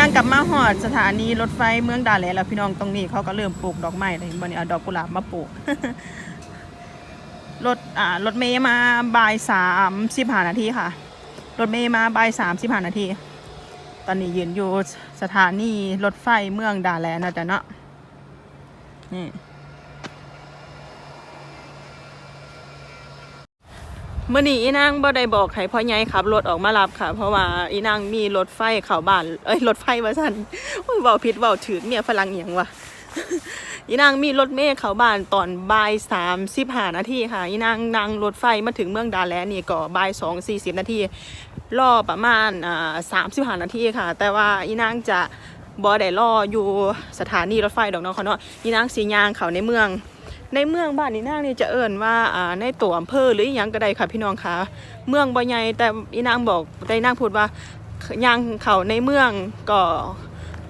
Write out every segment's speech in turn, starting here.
นั่งกลับมาหอดสถานีรถไฟเมืองดาแลแล้วพี่น้องตรงนี้เขาก็เริ่มปลูกดอกไม้เลยวันนี้เอาดอกกุหลาบมาปลูกรถอ่ารถเมย์มาบ่ายสามสิบห้านาทีค่ะ รถเมย์มาบ่ายสามสิบห้านาที ตอนนี้ยืนอยู่สถานีรถไฟเมืองดาแลนะจ๊ะเนาะนี่ เมื่อนี้อีนางบ่ได้บอกให้พ่อใหญ่ขับรถออกมารับค่ะ เพราะว่าอีนางมีรถไฟเข้าบ้านเอ้ยรถไฟว่าซั่นโอ้ยเว้าผิดเว้าถึกเนี่ยฝรั่งเอียงวะอีนางมีรถเมล์เข้าบ้านตอนบ่ายสามสิบห้านาทีค่ะอีนางนั่งรถไฟมาถึงเมืองดาแลนี่ก็บ่ายสองสี่สิบนาทีรอประมาณอ่าสามสิบห้านาทีค่ะ แต่ว่าอีนางจะบอได้รออยู่สถานีรถไฟดอกเนาะค่ะเนาะอีนางสียางเขาในเมือง ในเมืองบ้านอีนางนี่จะเอิ่นว่าอ่าในตัวอำเภอหรืออหยังก็ได้ค่ะพี่น้องคะเมืองบ่ใหญ่แต่อีนางบอกได้นางพูดว่ายางเขาในเมืองก็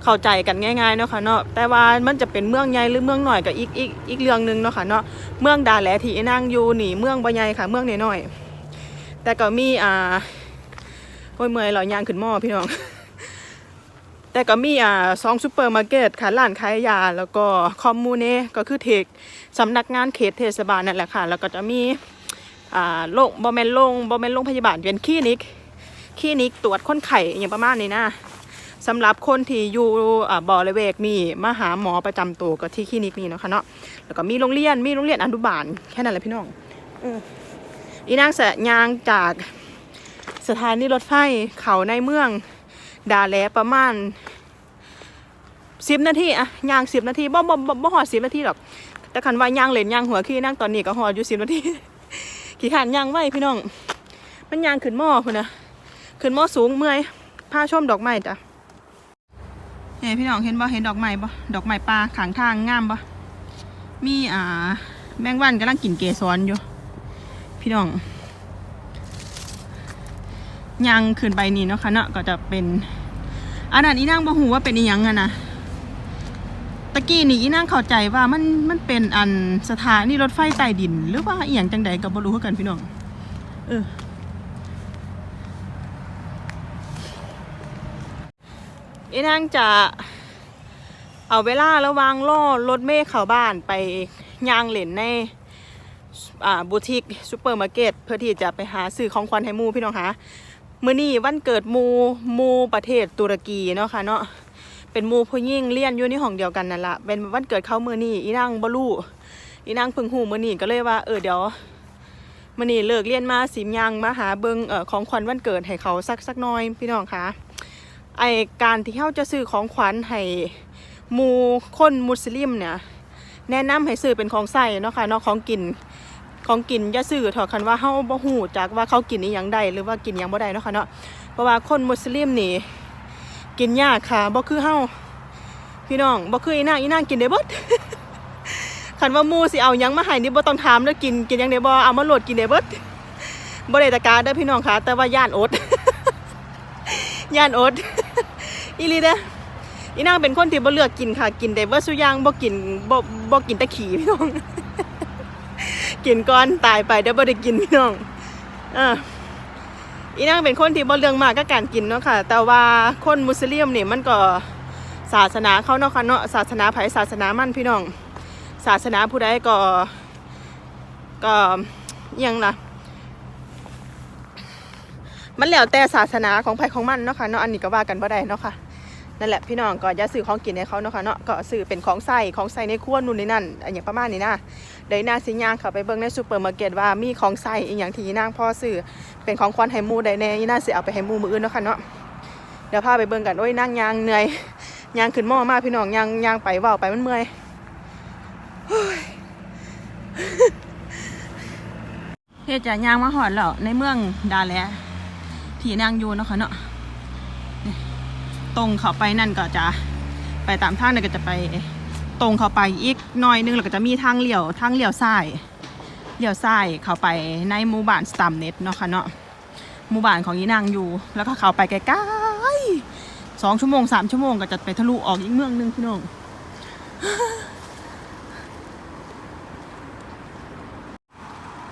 เข้าใจกันง่ายๆเนาะค่ะเนาะแต่ว่ามันจะเป็นเมืองใหญ่หรือเมืองหน่อยก็อีกอีกอีกเรื่องหนึงเนาะค่ะเนาะเมืองดาแหลที่อีนางอยู่นี่เมืองบ่ใหญ่ค่ะ เมืองน้อยๆแต่ก็มีอ่าโอ้ยเมื่อยเรายางขึ้นหม้อพี่น้อง แต่ก็มีอ่าสองซูเปอร์มาร์เก็ตค่ะร้านขายยา แล้วก็คอมมูเน่ก็คือเทคสำนักงานเขตเทศบาลนั่นแหละค่ะ แล้วก็จะมีอ่าโรงบอมเมนโรงบอมเมนโรงพยาบาลเป็นคลินิกคลินิกตรวจคนไข้อย่างประมาณนี้นะสำหรับคนที่อยู่อ่าบริเวณนี่มาหาหมอประจำตัวก็ที่คลินิกนี้เนาะค่ะเนาะแล้วก็มีโรงเรียนมีโรงเรียนอนุบาลแค่นั้นแหละพี่น้องเอออีนางแสะยางจากสถานีรถไฟเขาในเมือง ดาแลประมาณสิบนาทีอะย่างสิบนาทีบ่บ่บ่บ่หอดสิบนาทีหรอกแต่คันว่าย่างเล่นย่างหัวขี้นั่งตอนนี้ก็หอดอยู่สิบนาทีขี่ขานย่างไว้พี่น้อง มันย่างขึ้นหม้อคุณนะขึ้นหม้อสูงเมื่อยพาชมดอกไม้จ้ะเฮ้พี่น้องเห็นบ่เห็นดอกไม้บ่ดอกไม้ปลาขางทางงามบ่มีอ่าแมงวันกำลังกินเกสรอยู่ พี่น้อง ย่างขึ้นไปนี่เนาะค่ะเนาะก็จะเป็นอันนั้นอีนางบ่ฮู้ว่าเป็นอีหยังอะนะตะกี้นี่อีนางเข้าใจว่ามันมันเป็นอันสถานีรถไฟใต้ดิน หรือว่าอีหยังจังใดก็บ่รู้คือกันพี่น้องเอออีนางจะเอาเวลาระวางล่อรถเมล์เข้าบ้านไปย่างเล่นในอ่าบูติกซูเปอร์มาร์เก็ตเพื่อที่จะไปหาซื้อของขวัญให้มูพี่น้องคะ มื่อนี้วันเกิดมูมูประเทศตุรกีเนาะค่ะเนาะเป็นมูผู้ยิ่งเลี้ยนอยู่ในห้องเดียวกันนั่นละเป็นวันเกิดเขามื่อนี้อีนางบลูอีนางพึงหูมื่อนี้ก็เลยว่าเออเดี๋ยวมื่อนี้เลิกเรียนมาสิมยังมาหาเบิงเอ่อของขวัญวันเกิดให้เขาสักสักน้อยพี่น้องคะไอการที่เขาจะซื้อของขวัญให้มูคนมุสลิมเนี่ยแนะนำให้ซื้อเป็นของใส่เนาะค่ะเนาะของกิน ของกินอย่าซื้อเถอะคันว่าเฮาบ่ฮู้จักว่าเขากินอีหยังได้หรือว่ากินหยังบ่ได้เนาะค่ะเนาะเพราะว่าคนมุสลิมนี่กินยากค่ะบ่คือเฮาพี่น้องบ่คืออีนางอีนางกินได้เบิดคันว่ามูสิเอายังมาให้นี่บ่ต้องถามเด้อกินกินยังได้บ่เอามาโหลดกินได้เบิดบ่ได้ตะการเด้อพี่น้องค่ะ แต่ว่าย่านอดย่านอดอีลีเด้ออีนางเป็นคนที่บ่เลือกกินค่ะ กินได้เบิดซุอย่างบ่กินบ่บ่กินแตะขี้พี่น้อง กินก่อนตายไปเดี๋ยวบ่ได้กินพี่น้องอ่าอีนางเป็นคนที่บ่เรื่องมากกับการกินเนาะค่ะ แต่ว่าคนมุสลิมเนี่ยมันก็ศาสนาเขาเนาะค่ะเนาะศาสนาไผศาสนามั่นพี่น้อง ศาสนาผู้ใดก็ก็ยังล่ะ มันแล้วแต่ศาสนาของไผของมันเนาะค่ะเนาะอันนี้ก็ว่ากันบ่ได้เนาะค่ะ นั่นแหละพี่น้องก็อย่าซื้อของกินให้เขาเนาะค่ะเนาะก็ซื้อเป็นของใส่ของใส่ในครัวนู่นนี่นั่นอันอย่างประมาณนี้นะเดี๋ยวนาสิย่างเขาไปเบิ่งในซูเปอร์มาร์เก็ตว่ามีของใส่อีหยังที่นางพ่อซื้อเป็นของควันให้หมูได้แน่อีน่าสิเอาไปให้หมูมืออื่นเนาะค่ะเนาะเดี๋ยวพาไปเบิ่งกันโอ้ยนั่งยางเหนื่อยยางขึ้นหม้อมากพี่น้องยางยางไปเว้าไปมันเมื่อยโอ้ยเฮจะยางมาหอดแล้วในเมืองดาแลที่นางอยู่เนาะค่ะเนาะ ตรงเข้าไปนั่นก็จะไปตามทางนั่นก็จะไปตรงเข้าไปอีกหน่อยนึงแล้วก็จะมีทางเลี้ยวทางเลี้ยวซ้ายเลี้ยวซ้ายเข้าไปในหมู่บ้านสตัมเน็ตเนาะค่ะเนาะหมู่บ้านของยีนางอยู่ แล้วก็เข้าไปใกล้ๆสองชั่วโมงสามชั่วโมงก็จะไปทะลุออกอีกเมืองนึงพี่น้อง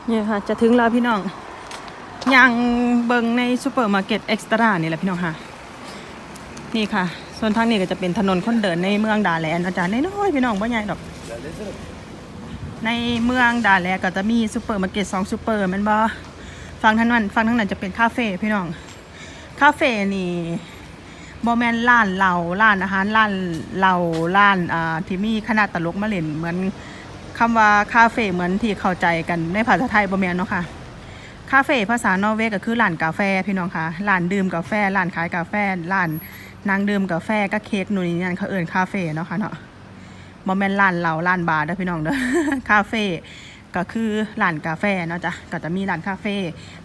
เนี่ยค่ะจะถึงแล้วพี่น้องยังเบิงในซูเปอร์มาร์เก็ตเอ็กซ์ตร้านี่แหละพี่น้องค่ะ นี่ค่ะ ส่วนทางนี้ก็จะเป็นถนนคนเดินในเมืองดาแลนอาจารย์น้อยพี่น้องบ่ใหญ่ดอก ในเมืองดาแลก็จะมีซูเปอร์มาร์เก็ตสองซูเปอร์แมันบ่ฟังทั้งนั้นฟังทั้งนั้นจะเป็นคาเฟ่พี่น้อง คาเฟ่นี่บ่แมนร้านเหล้าร้านอาหารร้านเหล้าร้านอ่าที่มีคณะตลกมาเล่นเหมือนคำว่าคาเฟ่เหมือนที่เข้าใจกันในภาษาไทยบ่แมนเนาะค่ะคาเฟ่ภาษานอร์เวย์ก็คือร้านกาแฟพี่น้องค่ะร้านดื่มกาแฟร้านขายกาแฟร้าน นางดื่มกาแฟก็เค้กนู่นนี่นั่นเขาเอิ้นคาเฟ่เนาะค่ะเนาะบ่แมนร้านเหล้าร้านบาร์เด้อพี่น้องเด้อคาเฟ่ก็คือร้านกาแฟเนาะจ้ะก็จะมีร้านคาเฟ่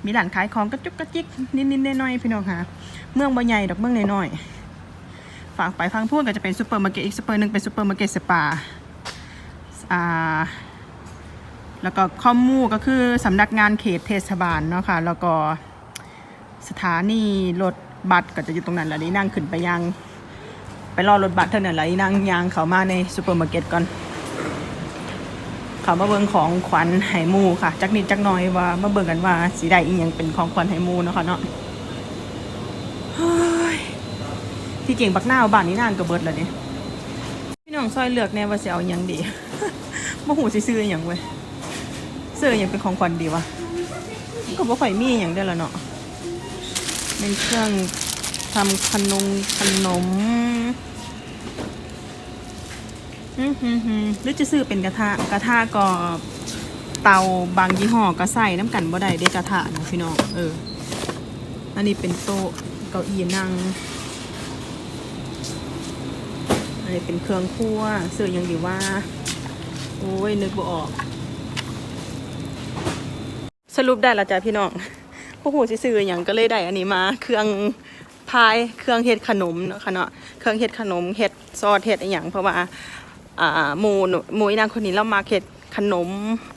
มีร้านขายของกระจุกกระจิกนิดๆน่อยๆพี่น้องค่ะ เมืองบ่ใหญ่ดอกเมืองน้อยๆฝากไปฟังพูดก็จะเป็นซูเปอร์มาร์เก็ตอีกซูเปอร์หนึ่งเป็นซูเปอร์มาร์เก็ตสปาอ่าแล้วก็คอมมูก็คือสำนักงานเขตเทศบาลเนาะค่ะ แล้วก็สถานีรถ บัสก็จะอยู่ตรงนั้นแหละนี่นั่งขึ้นไปยัง ไปรอรถบัสเท่านั้นแหละอีนางยางเขามาในซูเปอร์มาร์เก็ตก่อนเขามาเบิ่งของขวัญไหหมูค่ะ จักนิดจักน้อยว่ามาเบิ่งกันว่าสีใดอีหยังเป็นของขวัญไหหมูเนาะค่ะเนาะเฮ้ยที่จริงบักหน้าบ้านนี้นางก็เบิดแล้วเนี่ยพี่น้องซอยเลือกแน่ว่าสิเอาอยังดีบ่หูสิซื้ออิหยังเว้ยซื้ออิหยังเป็นของขวัญดีวะก็บ่ค่อยมีอิหยังได้ละเนาะ เป็นเครื่องทำขนมขนมอืมฮึมฮึมหรือจะซื้อเป็นกระทะกระทะก็เตาบางยี่ห้อก็ใส่น้ำกันบ่ได้ได้กระทะนะพี่น้องเออ อันนี้เป็นโต๊ะเก้าอี้นั่งอันนี้เป็นเครื่องครัวซื้อยังดีว่า โอ้ยนึกบ่ออก สรุปได้และจ้ะพี่น้อง พวกหูสิซื้ออย่างก็เลยได้อันนี้มา เครื่องพายเครื่องเฮ็ดขนมเนาะค่ะเนาะเครื่องเฮ็ดขนมเฮ็ดซอสเฮ็ดอหย่างเพราะว่าอ่าหมูหมูอีนางคนนี้เรามาเฮ็ดขนม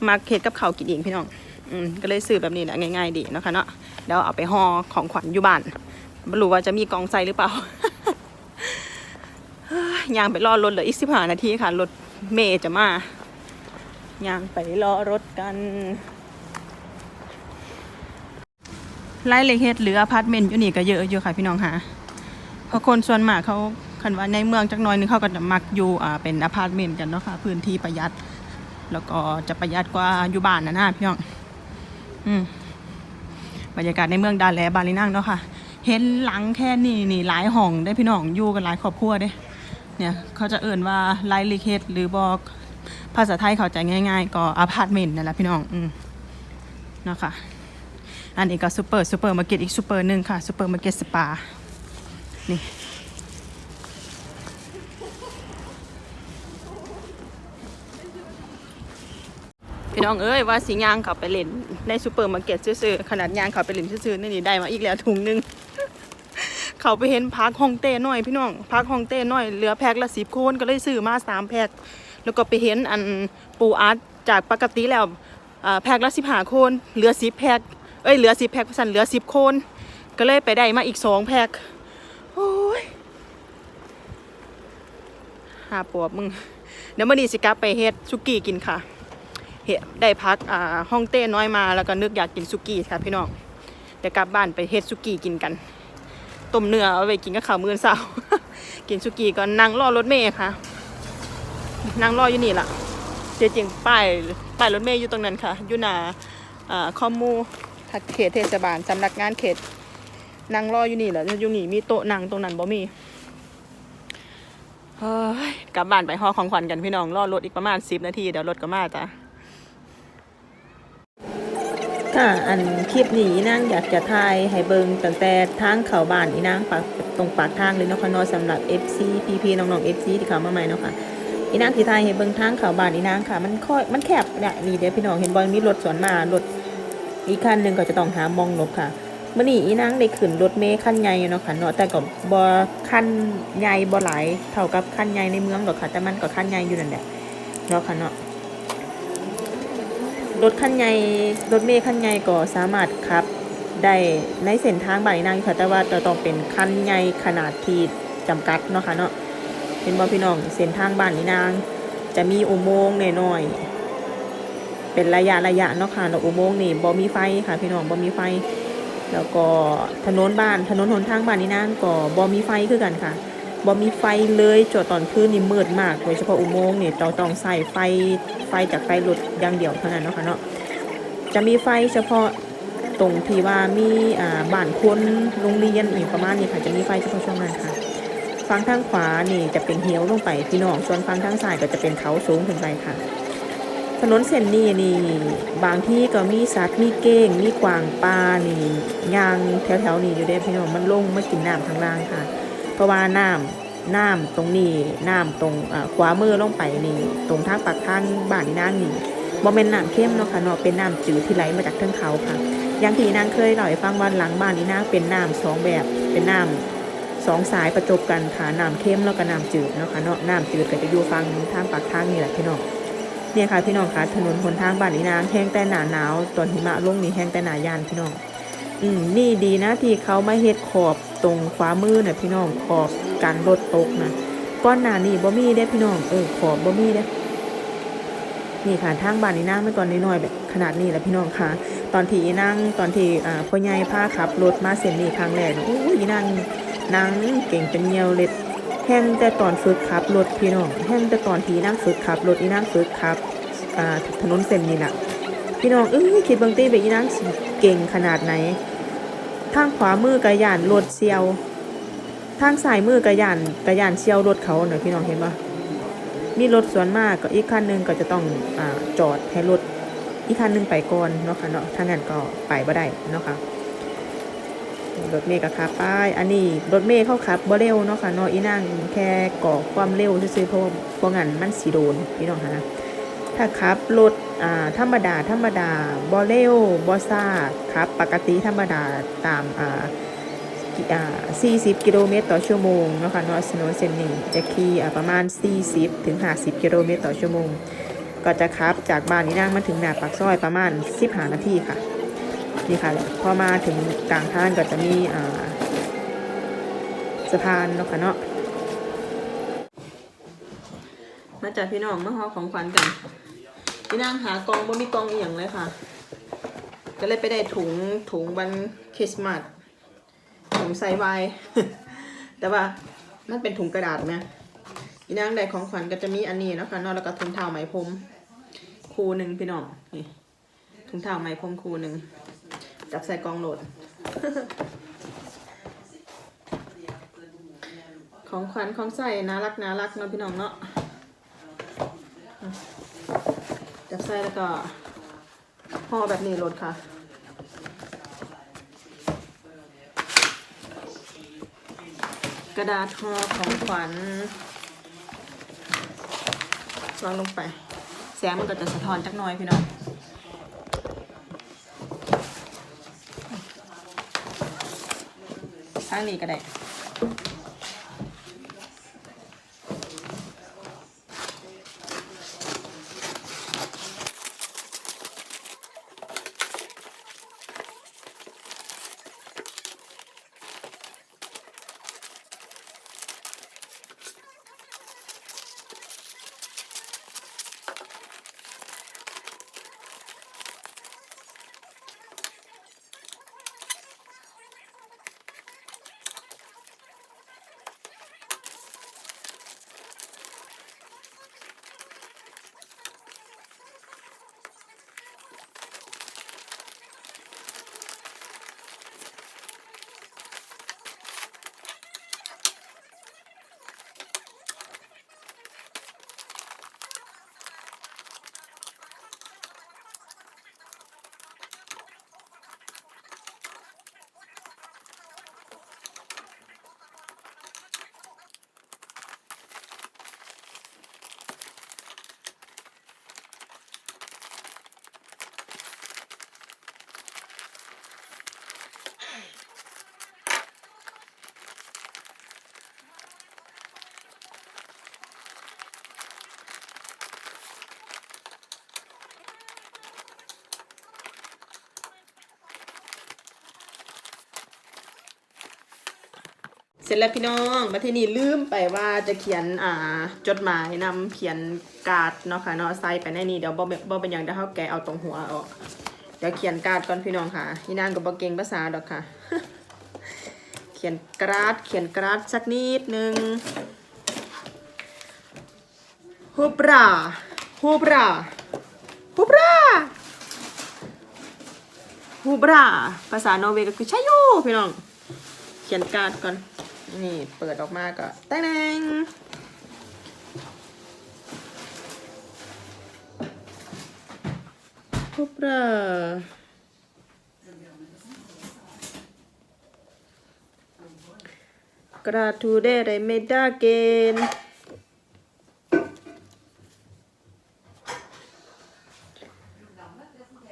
มาเฮ็ดกับข้าวกินเองพี่น้องอืมก็เลยซื้อแบบนี้แหละง่ายๆดีเนาะค่ะเนาะเดี๋ยวเอาไปห่อของขวัญอยู่บ้านไม่รู้ว่าจะมีกองใส่หรือเปล่า ยางไปรอรถเหลืออีกสิบห้านาทีค่ะรถเมย์จะมายางไปรอรถกัน ไล่เล็กเฮ็ดหรืออพาร์ตเมนต์อยู่นี่ก็เยอะอยู่ค่ะพี่น้องค่ะเพราะคนส่วนมากเขาคันว่าในเมืองจักน้อยนึงเขาก็จะมักอยู่อ่าเป็นอพาร์ตเมนต์กันเนาะค่ะพื้นที่ประหยัด แล้วก็จะประหยัดกว่าอยู่บ้านนะนะพี่น้องอืมบรรยากาศในเมืองดาแลบาลีนั่งเนาะค่ะ เห็นหลังแค่นี้นี่หลายห้องได้พี่น้องอยู่กันหลายครอบครัวเด้เนี่ยเขาจะเอ่นว่าไลลิเคทหรือบอกภาษาไทยเข้าใจง่าย ๆ ก็อพาร์ตเมนต์นั่นแหละพี่น้องอืมเนาะค่ะ อันนี้ก็ซูเปอร์ซูเปอร์มาร์เก็ตอีกซูเปอร์หนึ่งค่ะซูเปอร์มาร์เก็ตสปา นี่ พี่น้องเอ้ยว่าสิย่างเขาไปเล่นในซูเปอร์มาร์เก็ตซื้อๆขนาดย่างเขาไปเล่นซื้อๆนี่นี่ได้มาอีกแล้วถุงหนึง เขาไปเห็นพักฮองเต้น้อยพี่น้องพักฮองเต้น้อยเหลือแพ็คละสิบโคนก็เลยซื้อมาสามแพ็คแล้วก็ไปเห็นอันปูอาร์ตจากปกติแล้วแพ็คละสิบห้าโคนเหลือสิบแพ็ค อ้ยเหลือสิบแพ็คพันเหลือสิบคน ก็เลยไปได้มาอีกสองแพ็คโอ้ยหาปวบมึง เดี๋ยวมื่อนี้สิกลับไปเฮ็ดสุกี้กินค่ะเฮ็ดได้พักอ่าห้องเต้น้อยมาแล้วก็นึกอยากกินสุกี้ค่ะพี่น้องเดี๋ยวกลับบ้านไปเฮ็ดสุกี้กินกันต้มเนื้อเอาไปกินกับข้าวมื้อเช้ากินสุกี้ก่อนนั่งรอรถเมย์ค่ะนั่งรออยู่นี่ล่ะเจจริงป้ายป้ายรถเมย์อยู่ตรงนั้นค่ะอยู่หน้าอ่าคอมมู เขตเทศบาลสำนักงานเขตนั่งรออยู่นี่แหละอยู่นี่มีโต๊ะนั่งตรงนั้นบ่มีเฮ้ยกลับบ้านไปห่อของขวัญกันพี่น้องรอรถอีกประมาณสิบนาทีเดี๋ยวรถก็มาจ้ะค่ะอันคลิปนี้อีนางอยากจะถ่ายให้เบิงตั้งแต่ทางเขาบ้านอีนางปากตรงปากทางเลยเนาะค่ะนาะสำหรับ FC PP น้องๆ FC ที่เขามาใหม่เนาะค่ะอีนางที่ถ่ายให้เบิงทางเขาบ้านอีนางค่ะ มันค่อยมันแคบเนี่ยนี่เดี๋ยวพี่น้องเห็นบอลมีรถสวนมารถ อีกคันหนึ่งก็จะต้องหามองหลบค่ะเมื่อนี้อีนางได้ขึ้นรถเมล์คันใหญ่เนาะค่ะเนาะแต่ก็บ่คันใหญ่บ่หลายเท่ากับคันใหญ่ในเมืองหรอกค่ะ แต่มันก็คันใหญ่อยู่นั่นแหละเนาะค่ะเนาะรถคันใหญ่รถเมล์คันใหญ่ก็สามารถขับได้ในเส้นทางบ่ายนางค่ะแต่ว่าจะต้องเป็นคันใหญ่ขนาดที่จำกัดเนาะค่ะเนาะเป็นบ่พี่น้องเส้นทางบ้านนี่นาง จะมีอุโมงค์น้อยๆ เป็นระยะระยะเนาะค่ะแล้วอุโมงค์นี่บ่มีไฟค่ะพี่น้องบ่มีไฟ แล้วก็ถนนบ้านถนนหนทางบ้านนี่นางก็บ่มีไฟคือกันค่ะบ่มีไฟเลยจอดตอนคืนนี่มืดมากโดยเฉพาะอุโมงค์นี่เราต้องใส่ไฟไฟจากไฟรถอย่างเดียวเท่านั้นเนาะค่ะเนาะจะมีไฟเฉพาะตรงที่ว่ามีอ่าบ้านคนโรงเรียนอีกประมาณนี้ค่ะจะมีไฟเฉพาะช่วงนั้นค่ะฝั่งทางขวานี่จะเป็นเหี่ยวลงไปพี่น้องส่วนฝั่งทางซ้ายก็จะเป็นเขาสูงขึ้นไปค่ะ ถนนเส้นนี้นี่ บางที่ก็มีสัตว์มีเก้ง มีกวางปลานี่ยางแถวๆนี้อยู่เด้พี่น้องมันลงมากินน้ำข้างล่างค่ะ เพราะว่าน้ำน้ำตรงนี้น้ำตรงขวามือลงไปนี่ตรงทางปากทางบ้านนี่นางนี่บ่แม่นน้ำเข้มเนาะค่ะเนาะเป็นน้ำจืดที่ไหลมาจากเทือกเขาค่ะอย่างที่นางเคยเล่าให้ฟังว่าหลังบ้านนี่นางเป็นน้ำสองแบบเป็นน้ำสองสายประจบกันค่ะน้ำเข้มแล้วก็น้ำจืดเนาะค่ะเนาะน้ำจืดก็จะอยู่ฝั่งทางปากทางนี่แหละพี่น้อง เนี่ยค่ะพี่น้องคะถนนหนทางบ้านนี้นางแห้งแต่หนาหนาวตอนหิมะลงนี่แห้งแต่หนายานพี่น้อง อืมนี่ดีนะที่เขามาเฮ็ดขอบตรงขวามือน่ะพี่น้องขอบกันรถตกนะก้อนหนานี่บ่มีเด้พี่น้องเออขอบบ่มีเด้นี่ค่ะทางบ้านนี้นางเมื่อตอนน้อยๆแบบขนาดนี้แหละพี่น้องค่ะ ตอนที่อีนางตอนที่อ่าพ่อใหญ่พาขับรถมาเส้นนี้ครั้งแรกน่ะโอ้ยอีนางนางเก่งเป็นเหนียวเล็ด แห้งแต่ตอนฝึกขับรถพี่น้องแห้งแต่ตอนที่นั่งฝึกขับรถอีนั่งฝึกขับอ่าถนนเส้นนี้น่ะพี่น้องเอ้ยคิดเบางตีไปอีนั่งเก่งขนาดไหนทางขวามือกระยานรถเซียวทางซ้ายมือกระยานกระยานเซียวรถเขาเนอะพี่น้องเห็นปะมีรถสวนมากก็อีกคันหนึงก็จะต้องอ่าจอดให้รถอีกคันหนึงไปก่อนเนาะค่ะเนาะถ้างั้นก็ไปบ่ได้เนาะค่ะ รถเมย์ก็ขับไปอันนี้รถเมย์เขาขับบ่เร็วเนาะค่ะนาะอีนั่งแค่ก่อความเร็วซื่อๆเพราะว่าบ่งั้นมันสิโดนพี่น้องค่ะถ้าขับรถอ่าธรรมดาธรรมดาบ่เร็วบ่ซ่าขับ ปกติธรรมดาตามอ่าอ่า40 กิโลเมตรต่อชั่วโมงเนาะค่ะนาะถนเส้นนี้จะขี่ประมาณ 40 ถึง 50 กิโลเมตรต่อชั่วโมง ก็จะขับจากบ้านอีนั่งมาถึงหน้าปากซอยประมาณ 15 นาทีค่ะ นี่ค่ะพอมาถึงกลางท่างก็จะมีสะพานเนาะค่ะเนาะมาจากพี่น้องมาหอของขวัญกันพี่นางหากองบ่มีกองอีหยังเลยค่ะ ก็เลยไปได้ถุงถุงวันคริสต์มาสถุงใส่ไวแต่ว่ามันเป็นถุงกระดาษไหมพี่นางได้ของขวัญก็จะมีอันนี้เนาะค่ะนาะแล้วก็ถุงเท้าไหมพรมคู่หนึ่งพี่น้องนี่ถุงเท้าไหมพรมคู่หนึ่ง จับใส่กองโหลด ของขวัญของใส่น่ารักน่ารักเนาะพี่น้องเนาะจับใส่แล้วก็ห่อแบบนี้โหลดค่ะกระดาษห่อของขวัญวางลงไป แสงมันก็จะสะท้อนจักน่อยพี่น้องางนี้ก็ได้ เสร็จแล้วพี่น้องมาที่นี่ลืมไปว่าจะเขียนอ่าจดหมายนำเขียนการ์ดเนาะค่ะเนาะใส่ไปในนี้เดี๋ยวบ่บ่เป็นอย่างเดี๋ยวเขาแกเอาตรงหัวออกเดี๋ยวเขียนการ์ดก่อนพี่น้องค่ะพี่นางกับบ่เก่งภาษาดอกค่ะ เขียนกราดเขียนกราดสักนิดนึงฮูบราฮูบราฮูบราฮูบราภาษาโนเวก็คือชายโยพี่น้อง เขียนการ์ดก่อน นี่เปิดออกมาก็แตงครบเลยกระทูเดเรเมดาเกน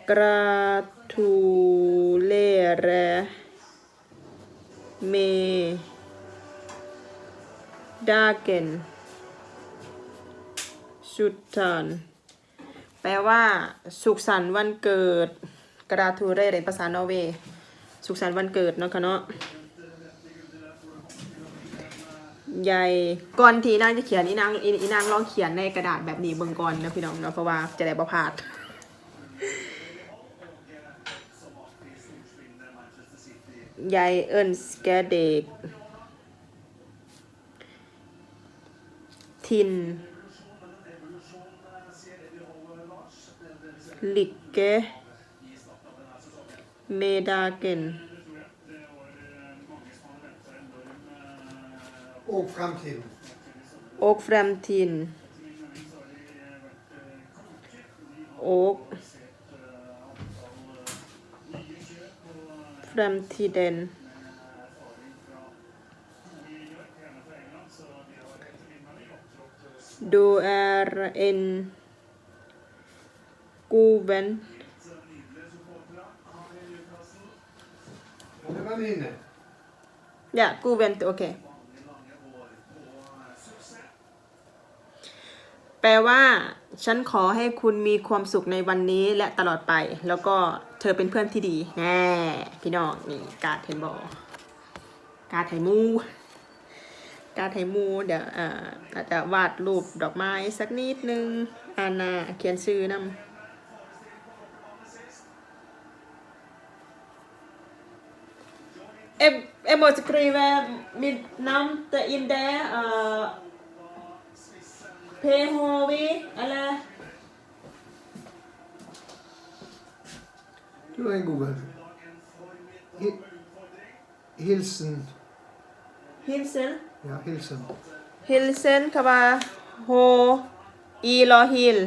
กระทูเลเรเม dagen สุดทันแปลว่า สุขสันต์วันเกิด กราทูเร่ในภาษานอร์เวย์สุขสันต์วันเกิดเนาะค่ะเนาะใหญ่ก่อนที่นางจะเขียนอีนางอีนางลองเขียนในกระดาษแบบนี้เบิ่งก่อนนะพี่น้องเนาะเพราะว่าจะได้บ่พลาดใหญ่เอิ้นสแกเด็ก ทิน ลิกเก เมดาเกน Och framtiden. och framtiden och framtiden Du är en god vän Ja, det var minne. Ja, god vän, okej. Okay. แปลว่า ฉันขอให้คุณมีความสุขในวันนี้และตลอดไป แล้วก็เธอเป็นเพื่อนที่ดี แน่ พี่น้อง นี่ การ์ดเทนบอลการ์ดไทมู การ์ดไทมูเดี๋ยวเอ่ออาจจะวาดรูปดอกไม้สักนิดนึงอานาเขียนชื่อนำ Jeg, jeg må skrive mitt navn inn der. Uh, PHV, eller Du är en god vän. Hi- Hilsen. Hilsen. Ja, hilsen. Hilsen คำว่า H E รอ Hill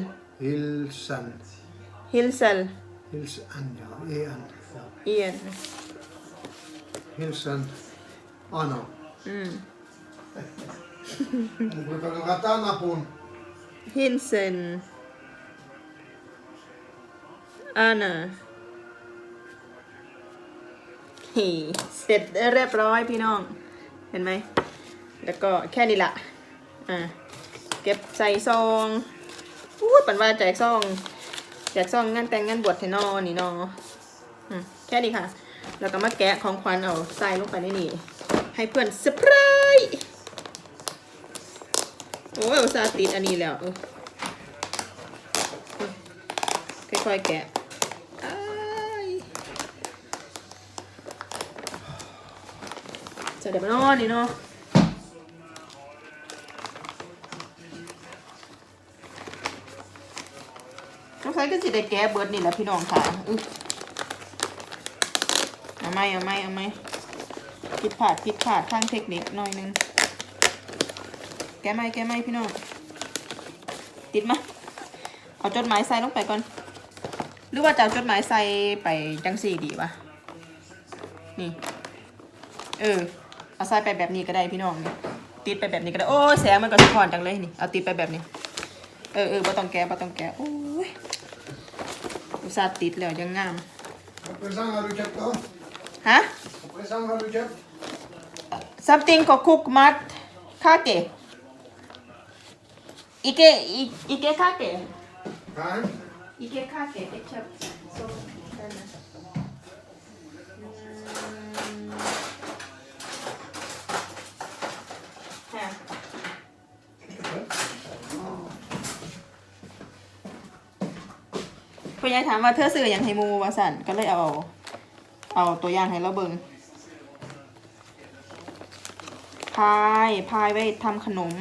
Hilsen. Hilsen Hilsen, ja. En. Ja. Ian Hilsen. Anna. อืม Hon brukar nog rätta Anna på hon. Hilsen Anna ฮีเสร็จเรียบร้อยพี่น้อง เห็นไหม แล้วก็แค่นี้ละอ่าเก็บใส่ซองอู้ปันว่าแจกซองแจกซองงานแต่งงานบวชเทนอนี่เนออืมแค่นี้ค่ะ แล้วก็มาแกะของขวัญเอาใส่ลงไปในนี่ให้เพื่อนเซอร์ไพรส์โอ้ยอุตส่าห์ติดอันนี้แล้วค่อยๆแกะจะเดี๋ยวมานอนนี่เนาะ ต้องใช้ก็สิได้แก้เบิร์ดนี่แหละพี่น้องค่ะอึ๊ะเอาไหมเอาไหมเอาไหมผิดพลาดผิดพลาดทางเทคนิคหน่อยนึง แก้ไหมแก้ไหมพี่น้อง ติดมาเอาจดหมายใส่ลงไปก่อน หรือว่าจะเอาจดหมายใส่ไปจังสี่ดีวะ นี่ เออ เอาใส่ไปแบบนี้ก็ได้พี่น้อง ติดไปแบบนี้ก็ได้ โอ้ยแสงมันก็สะท้อนจังเลยนี่ เอาติดไปแบบนี้ เออเออบ่ต้องแกะบ่ต้องแกะโอ้ ยอุตส่าห์ติดแล้วยังงาม Vad present har du köpt då? ฮะ Vad present har du köpt? something ก็คุกมัดคาเกะอีเกอีอีเกคาเกะ Nej. อีเกคาเกะเอ็ ยายถามว่าเธอซื้ออย่างให้หมูวาสันก็เลยเอา เอาตัวอย่างให้เราเบิ่งายพายไว้ทำขนม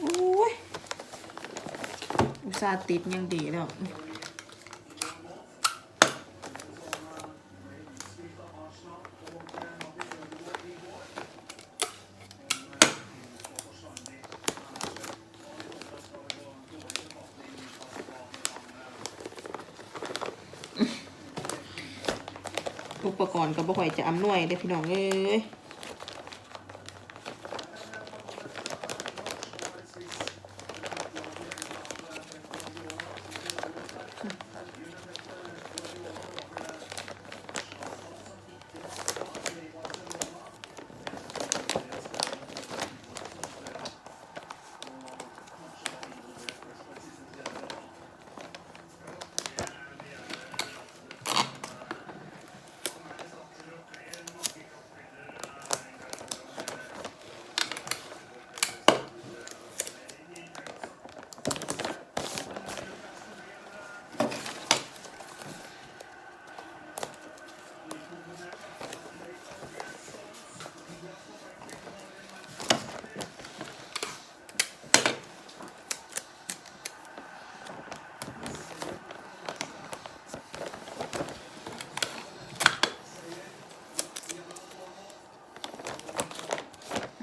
โอ้ยอุตส่าห์ติดยังดีแล้ว อนกับบ่ค่อยจะอำนวยเด้อพี่น้องเอ้ย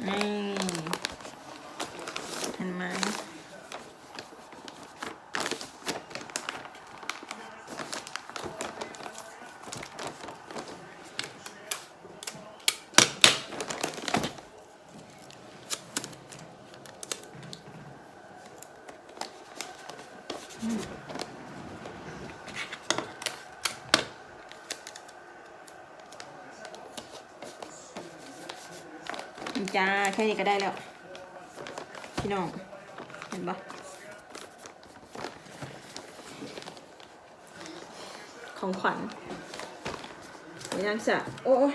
นี่เห็นไหม นี่จ้า แค่นี้ก็ได้แล้ว พี่น้อง เห็นปะของขวัญเดี๋ยวยังจะโอ้ย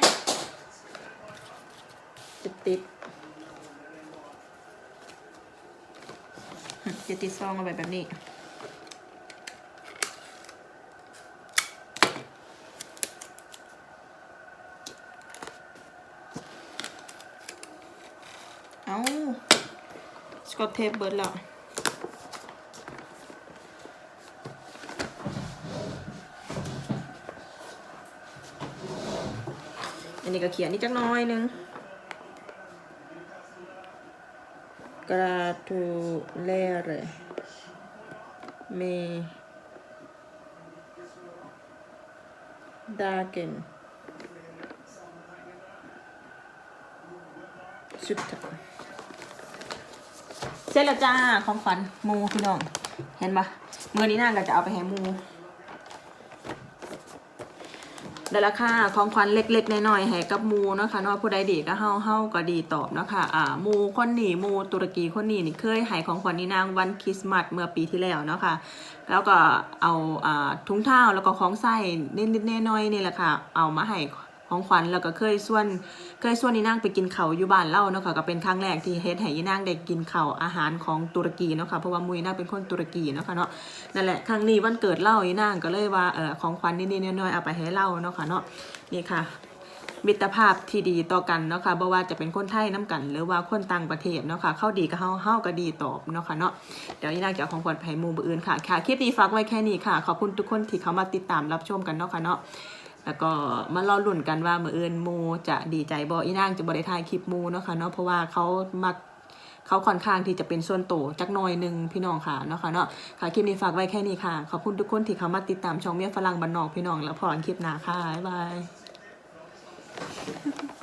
จะติดจะติดซองเอาไว้แบบนี้ เอาส กอตเทปเบิร์ดแล้วอันนี้ก็เขียนนี่จักน้อยหนึง gratulere med dagen สุดท้าย เสร็จแล้วจ้าของขวัญหมูพี่น้อง เห็นปะเมื่อนี้นางก็จะเอาไปให้หมูได้ราคาของขวัญเล็กๆน้อยๆให้กับหมูนะคะเนาะผู้ใดดีก็เฮาเฮาก็ดีตอบเนาะค่ะอ่าหมูคนนี้หมูตุรกีคนนี้นี่เคยให้ของขวัญนี่นางวันคริสต์มาสเมื่อปีที่แล้วเนาะค่ะแล้วก็เอาอ่าถุงเท้าแล้วก็ของใส่นิดๆน้อยๆนี่แหละค่ะ เอามาให้ ของขวัญแล้วก็เคยส่วนเคยส่วนอีนางไปกินเขาอยู่บ้านเล่าเนาะค่ะก็เป็นครั้งแรกที่เฮ็ดให้อีนางได้กินเขาอาหารของตุรกีเนาะค่ะเพราะว่ามุยนางเป็นคนตุรกีเนาะค่ะเนาะนั่นแหละครั้งนี้วันเกิดเล่าอีนางก็เลยว่าเออของขวัญนิดๆน้อยๆเอาไปให้เล่าเนาะค่ะเนาะนี่ค่ะมิตรภาพที่ดีต่อกันเนาะค่ะบ่ว่าจะเป็นคนไทยน้กัน หรือว่าคนต่างประเทศเนาะค่ะเข้าดีก็เฮาเฮาก็ดีตอบเนาะค่ะเนาะเดี๋ยวอีนางจะของขวัญไปให้หมู่บ่อื่นค่ะค่ะคลิปนี้ฝากไว้แค่นี้ค่ะ ขอบคุณทุกคนที่เข้ามาติดตามรับชมกันเนาะค่ะเนาะ แล้วก็มารอลุ่นกันว่ามืออื่นมูจะดีใจบออีนางจะบริทายคลิปมูเนาะค่ะเนาะเพราะว่าเขามักเขาค่อนข้างที่จะเป็นส่วนโตวจักหน้อยหนึ่งพี่น้องค่ะเนาะค่ะเนาะค่ะคลิปนี้ฝากไว้แค่นี้ค่ะ ขอบคุณทุกคนที่เข้ามาติดตามช่องเมียฝรั่งบันนอกพี่น้องแล้วพอนคลิปหน้าค่ะบ๊ายบาย